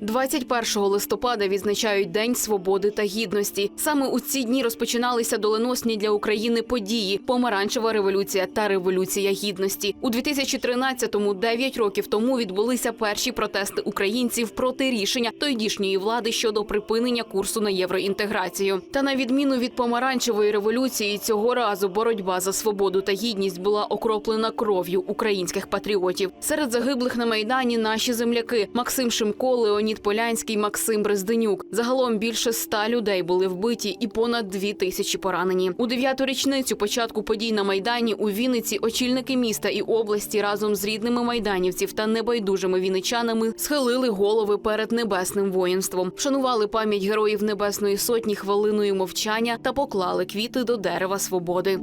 21 листопада відзначають День свободи та гідності. Саме у ці дні розпочиналися доленосні для України події: помаранчева революція та революція гідності. У 2013-му, 9 років тому, відбулися перші протести українців проти рішення тодішньої влади щодо припинення курсу на євроінтеграцію. Та на відміну від помаранчевої революції, цього разу боротьба за свободу та гідність була окроплена кров'ю українських патріотів. Серед загиблих на майдані наші земляки Максим Шимко, Леонід Полянський, Максим Брезденюк. Загалом більше ста людей були вбиті і понад дві тисячі поранені. У дев'яту річницю початку подій на майдані у Вінниці очільники міста і області разом з рідними майданівців та небайдужими вінничанами схилили голови перед небесним воїнством, вшанували пам'ять героїв Небесної Сотні хвилиною мовчання та поклали квіти до дерева свободи.